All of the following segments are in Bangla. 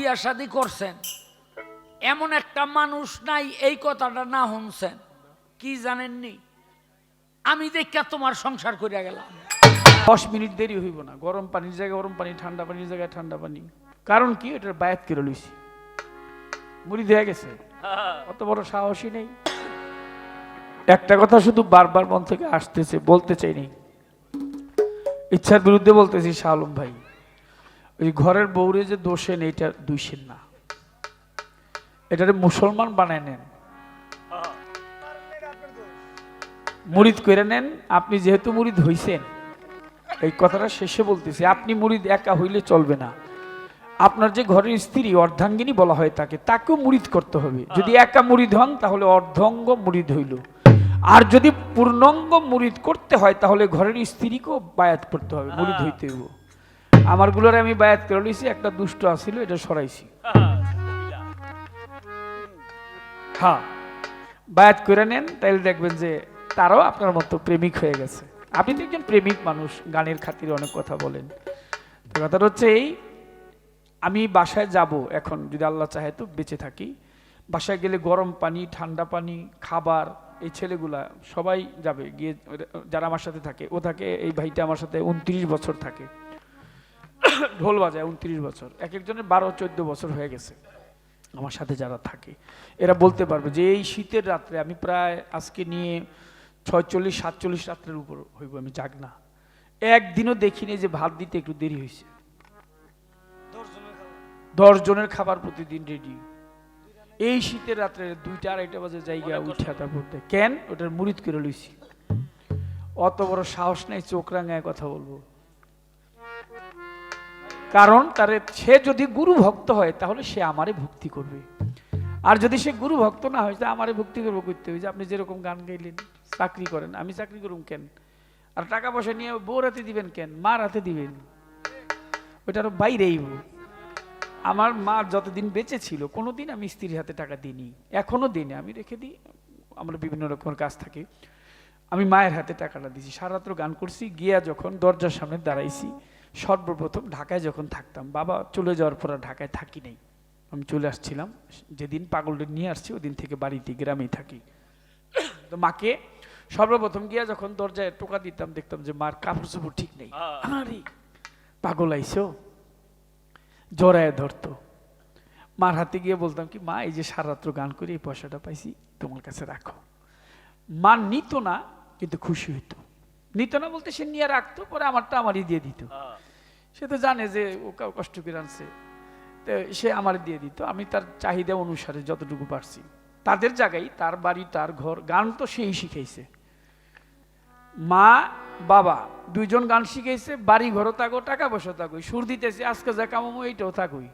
বিয়া শাদি করছেন। এমন একটা মানুষ নাই, এই কথাটা না শুনছেন। কি জানেননি? আমি দেখা তোমার সংসার করিয়া গেলাম। দশ মিনিট দেরি হইব না, গরম পানির জায়গায় গরম পানি, ঠান্ডা পানির জায়গায় ঠান্ডা পানি। কারণ কি? এটার বায়াত করে লইছি। মুড়ি দেয়া গেছে। অত বড় সাহসী নেই। একটা কথা শুধু বারবার মন থেকে আসতেছে, বলতে চাই নেই। ইচ্ছার বিরুদ্ধে বলতেছি, শাহ ভাই ওই ঘরের বউরে যে দোষেন এইটা দুইশেন না। এটারে মুসলমান বানায় নেন। মুরিদ করে নেন, আপনি যেহেতু মুরিদ হইছেন, এই কথাটা শেষে বলতেছি, আপনি মুরিদ একা হইলে চলবে না। আপনার যে ঘরের স্ত্রী, অর্ধাঙ্গিনী বলা হয় তাকে, তাকেও মুরিদ করতে হবে। যদি একা মুরিদ হন, তাহলে অর্ধঙ্গ মুরিদ হইল। আর যদি পূর্ণাঙ্গ মুরিদ করতে হয়, তাহলে ঘরের স্ত্রীকেও বায়াত করতে হবে, মুরিদ হইতে হইব আমারগুলোর আমি বায়াত করে লইছি, একটা দুষ্ট আসিল এটা সরাইছি। হ্যাঁ বায়াত করে নেন, তাইলে দেখবেন যে তারাও আপনার মতো প্রেমিক হয়ে গেছে। আপনি তো একজন প্রেমিক মানুষ, গানের খাতিরে অনেক কথা বলেন। তো কথাটা হচ্ছে এই, আমি বাসায় যাব এখন, যদি আল্লাহ চাহে তো বেঁচে থাকি। বাসায় গেলে গরম পানি, ঠান্ডা পানি, খাবার, এই ছেলেগুলা সবাই যাবে। গিয়ে, যারা আমার সাথে থাকে, ও থাকে, এই ভাইটা আমার সাথে উনত্রিশ বছর থাকে। ঢোল বাজায় উনত্রিশ বছর। এক একজনের বারো চোদ্দ বছর হয়ে গেছে আমার সাথে যারা থাকে। এরা বলতে পারবে যে এই শীতের রাত্রে আমি প্রায় আজকে নিয়ে ছয়চল্লিশ সাতচল্লিশ রাত্রের উপর হইব আমি জাগ না। একদিনও দেখিনি যে ভাত দিতে একটু দেরি হয়েছে দশ জনের খাবার প্রতিদিন রেডি এই শীতের রাত্রে দুইটা আড়াইটা বাজে জায়গা উঠে দেখ- কেন? ওটার মুড়িদ করে লইছি। অত বড় সাহস নাই চোখ রাঙায় কথা বলব। কারণ তার সে যদি গুরু ভক্ত হয়, তাহলে সে আমারে ভক্তি করবে। আর যদি সে গুরু ভক্ত না হয় তা আমারে ভক্তি করব করতে হবে যে, আপনি যেরকম গান গাইলেন, চাকরি করেন, আমি চাকরি করুম কেন? আর টাকা পয়সা নিয়ে বউর হাতে দিবেন কেন? মার হাতে দিবেন? ওইটা বাইরেই আমার মা যতদিন বেঁচে ছিল, কোনোদিন আমি স্ত্রীর হাতে টাকা দিইনি। এখনও দিইনি। আমি রেখে দিই, আমরা বিভিন্ন রকমের কাজ থাকে। আমি মায়ের হাতে টাকাটা দিয়েছি। সারাত্র গান করছি, গিয়া যখন দরজার সামনে দাঁড়াইছি সর্বপ্রথম ঢাকায় যখন থাকতাম বাবা চলে যাওয়ার পর আর ঢাকায় থাকি নাই। আমি চলে আসছিলাম যেদিন পাগলটা নিয়ে আসছি ওদিন থেকে বাড়িতে গ্রামেই থাকি। তো মাকে সর্বপ্রথম গিয়া যখন দরজায় টোকা দিতাম দেখতাম যে মার কাপড় চোপড় ঠিক নেই। আরে পাগল আইসো জড়ায় ধরতো। মার হাতে গিয়ে বলতাম কি মা এই যে সারাত্র গান করে এই পয়সাটা পাইছি তোমার কাছে রাখো। মা নিত না কিন্তু খুশি হইতো। নিত না বলতে সে নিয়ে রাখতো পরে আমারটা আমারই দিয়ে দিত। সে তো জানে যে ও কষ্ট করে আনছে। তো সে আমার দিয়ে দিত। আমি তার চাহিদা অনুসারে যতটুকু পারছি। তাদের জায়গায় তার বাড়ি, তার ঘর, গান তো সেই শিখাইছে। মা, বাবা দুইজন গান শিখাইছে, বাড়ি ঘরও থাকো, টাকা পয়সা থাকোই সুর দিতেছে, আজকে যা কামামো এইটাও থাকুই।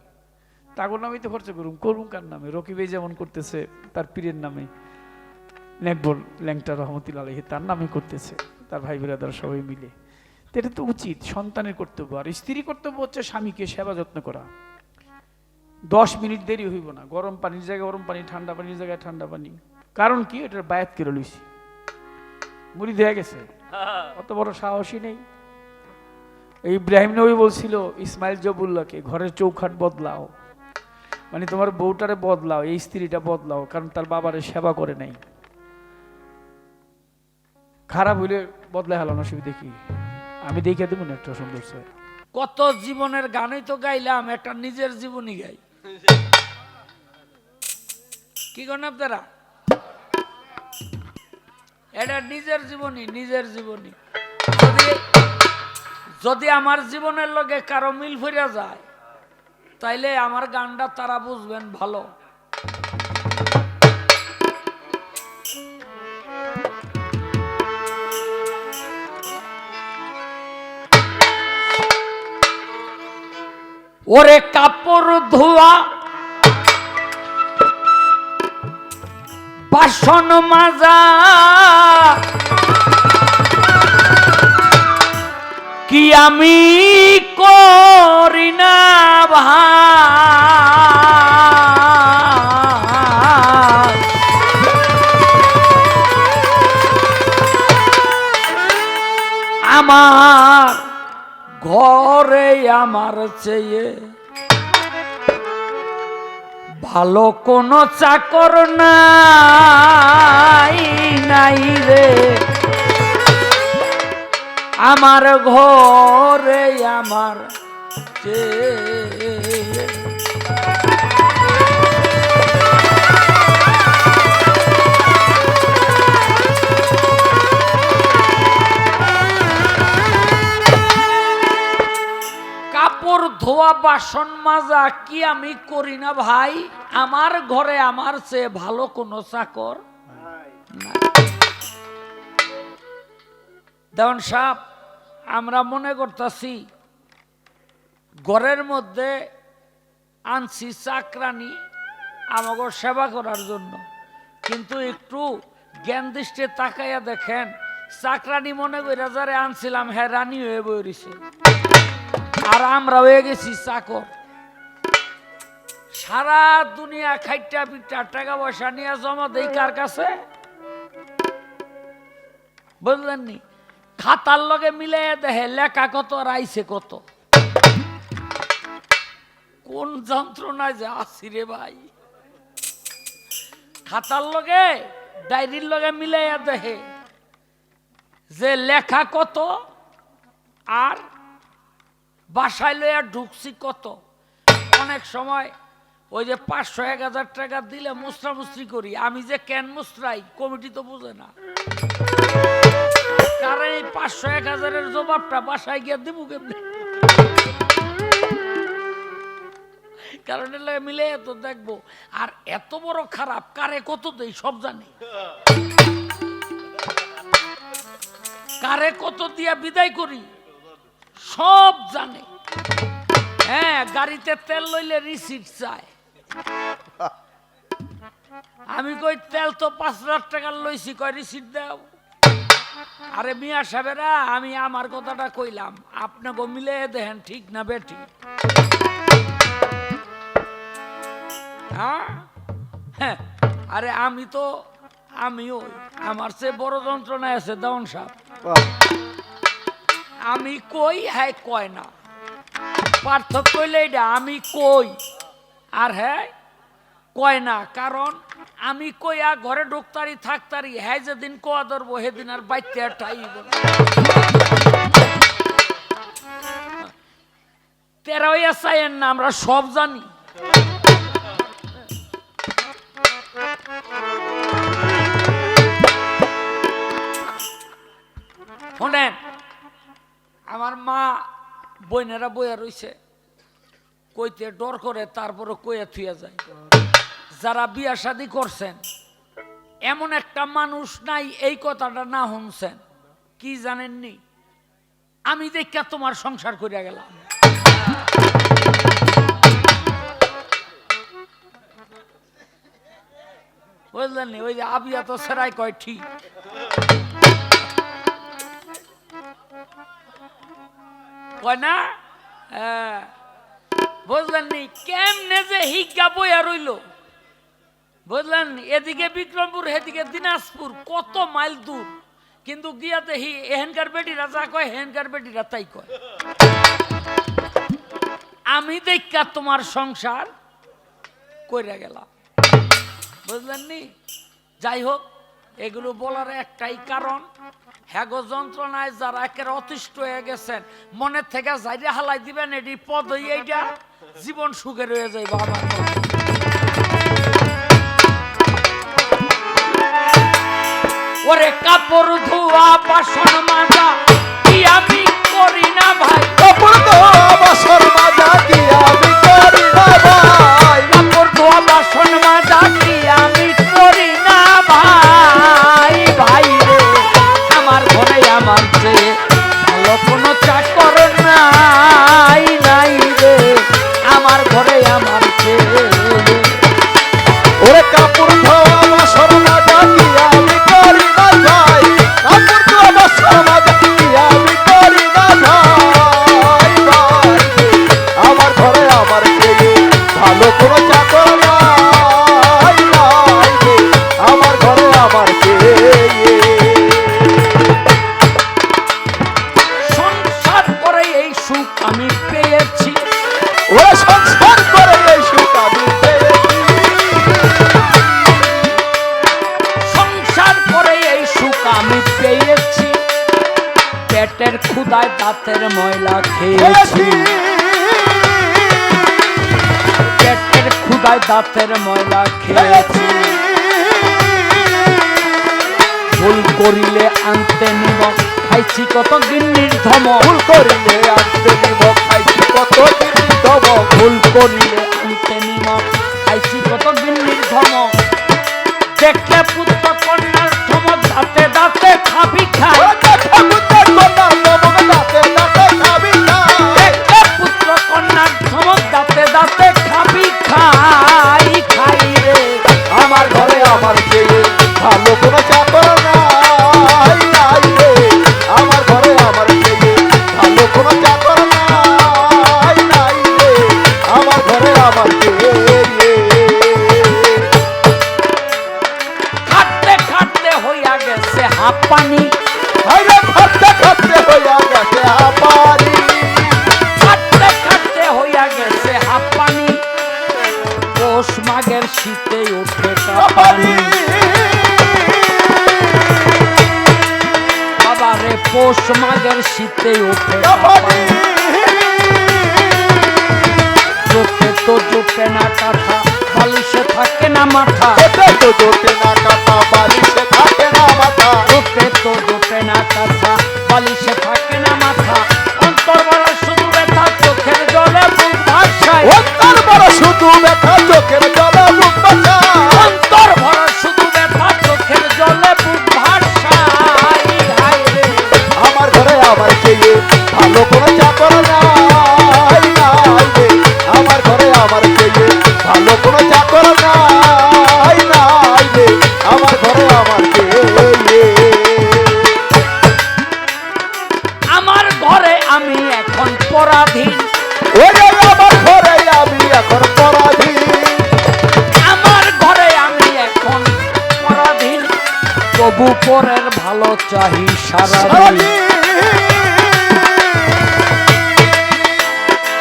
তাগর নামেই তো খরচা করুম করুম কার নামে? রকিবে যেমন করতেছে, তার পীরের নামে। নেকবর ল্যাংটা রহমতুল আলহি তার নামে করতেছে, তার ভাই বিরাদার সবাই মিলে। এটা তো উচিত, সন্তানের কর্তব্য। আর স্ত্রী কর্তব্য হচ্ছে স্বামীকে সেবা যত্ন করা। দশ মিনিট দেরি হইব না। গরম পানির জায়গায় গরম পানি, ঠান্ডা পানির জায়গায় ঠান্ডা পানি। কারণ কি? এটার বায়াত করে লইছি। মুড়ি দেয়া গেছে। অত বড় সাহসী নেই। ইব্রাহিম নবী বলছিল, ইসমাইল জবুল্লাহকে ঘরের চৌখাট বদলাও। মানে তোমার বউটারে বদলাও, এই স্ত্রীটা বদলাও, কারণ তার বাবারে সেবা করে নাই। খারাপ হইলে বদলাই হলো না অসুবিধা কি? আমি দেখে দেবো না একটা সুন্দর সে কত জীবনের গানই তো গাইলাম, একটা নিজের জীবনী গাই। কি করেন আপনারা? এটা নিজের জীবনী নিজের জীবনী যদি যদি আমার জীবনের লগে কারও মিল ফিরে যায়, তাইলে আমার গানটা তারা বুঝবেন ভালো। ওরে কাপড় ধোয়া। বাসন মাজা। কি আমি করি না ভাই? আমার ঘরে আমার চেয়ে ভালো কোনো চাকর নাই রে। আমার ঘরে আমার চেয়ে ধোয়া বাসন মাজা কি আমি করি না ভাই? আমার ঘরে আমার চেয়ে ভালো কোনো চাকর দেওয়ান সাহেব, আমরা মনে করতেছি ঘরের মধ্যে আনছি চাকরানি আমাকে সেবা করার জন্য। কিন্তু একটু জ্ঞান দৃষ্টি তাকাইয়া দেখেন, চাকরানি মনে করে যারে আনছিলাম হ্যাঁ রানী হয়ে বইছে আর আমরা হয়ে গেছি, চাকর। সারা দুনিয়া খাইটা পিঠা টাকা পয়সা নিয়ে জমা দেই কার কাছে? বুঝলেন নি খাতার লগে মিলে দেখে লেখা কত আর আইছে কত? কোন যন্ত্রণায় যে আসি রে ভাই? খাতার লগে, ডায়েরির লগে মিলাইয়া দেখে যে লেখা কত আর বাসায় লইয়া ঢুকছি কত? অনেক সময় ওই যে পাঁচশো, এক হাজার টাকা দিলে মুসরা মুসরি করি। আমি যে কেন মুসরাই, কমিটি তো বুঝে না। কারণ এই পাঁচশো, এক হাজারের জবাবটা বাসায় গিয়ে দেবো কেমনি? কারণ এর লাগে মিলে তো দেখব। আর এত বড় খারাপ, কারে কত দেই সব জানি। কারে কত দিয়া বিদায় করি? সব জানে। হ্যাঁ গাড়িতে তেল লইলে রিসিট চায়। আমি কই তেল তো পাঁচ লাখ টাকার লইছি কয় রিসিট দাও? আরে মিয়া সাহেবেরা আমি আমার কথাটা কইলাম। আপনাকে মিলে দেখেন ঠিক না বেটি হ্যাঁ? হ্যাঁ, আরে আমি তো আমিও আমার সে বড় যন্ত্রণায় আছে দেওয়ান সাহেব। আমি কই হ্যাঁ কয় না। পার্থক্য হইলে এটা আমি কই। আর হ্যাঁ কয় না, কারণ আমি কইয়া ঘরে ঢুকতারি, থাকতারি হ্যাঁ যেদিন কোয়া ধরবো, সেদিন আর বাইতে আর ঠাইব। তেরোই না আমরা সব জানি। শোনেন আমার মা বইনেরা বইয়া রইছে। কইতে ডর করে তারপরে কইয়া থুয়া যায়। যারা বিয়া শাদি করছেন, এমন একটা মানুষ নাই, এই কথাটা না শুনছেন। কি জানেননি? আমি দেখা তোমার সংসার করিয়া গেলাম। বুঝলেন নি? ওই যে আবিয়া তো সেরাই কয়, ঠিক। কয় না হ্যাঁ। বুঝলেন নি, কেমনে যে হিজ্ঞা বইয়া রইল? বুঝলেন এদিকে বিক্রমপুর এদিকে দিনাজপুর, কত মাইল দূর। কিন্তু গিয়াতে হি, এহেনকার বেটিরা যা কয় হেনকার বেটিরা তাই কয়। আমি দেখা তোমার সংসার কইরা গেলাম। বুঝলেন নি, যাই হোক, এগুলো বলার একটাই কারণ। হ্যাগো যন্ত্রণায় যারা একের অতিষ্ঠ হয়ে গেছেন থেকে যাইরে হালাই দিবেন এটি পদ এইটা জীবন সুখে রয়ে যায় বাবা ওরে কাপড় ধোয়া, বাসন মাজা, কি আমি করি না ভাই? কাপড় ধোয়া, বাসন ক্ষুদায় দাঁতের ময়লা খেয়েছি। পেটের ক্ষুদায় দাঁতের ময়লা খেয়েছি। ভুল করিলে আনতে নিমক খাইছি কত গিন্নির ধমক ভুল করিলে আনতে নিমক খাইছি কত দিন দমক ভুল করিলে আনতে নিমক খাইছি কত গিন্নির ধমক দেখলে পুত্র কন্যার ধমক দাঁতে দাঁতে খাবি খাই। চেয়ে খাটতে খাটতে হইয়া গেছে হাফ পানি আরে খাটতে খাটতে হইয়া গেছে আপারি খাটতে খাটতে হইয়া গেছে হাফ পৌষ মাঘের শীতে উঠে কাপানি। বাবারে পৌষ মাঘের শীতে উঠে কাপানি। চোখে তো জোটে না কাঁথা বালিশে থাকে না মাথা। ওটা তো জোটে না কাঁথা বালিশে থাকে না মাথা। চোখে তো জোটে না কাঁথা বালিশে থাকে তবু পরের ভালো চাহি সারা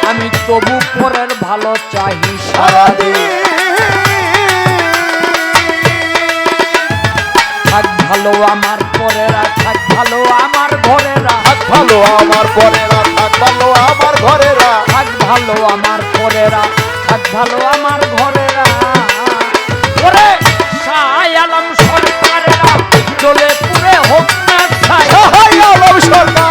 আমি তবু পরের ভালো চাহি সারা থাক ভালো আমার পরেরা থাক ভালো আমার ঘরেরা। থাক ভালো আমার পরেরা থাক ভালো আমার ঘরেরা। থাক ভালো আমার পরেরা থাক ভালো আমার ঘরেরা। সরকারেরা চলে পুরে হোক না ছাই। সরকার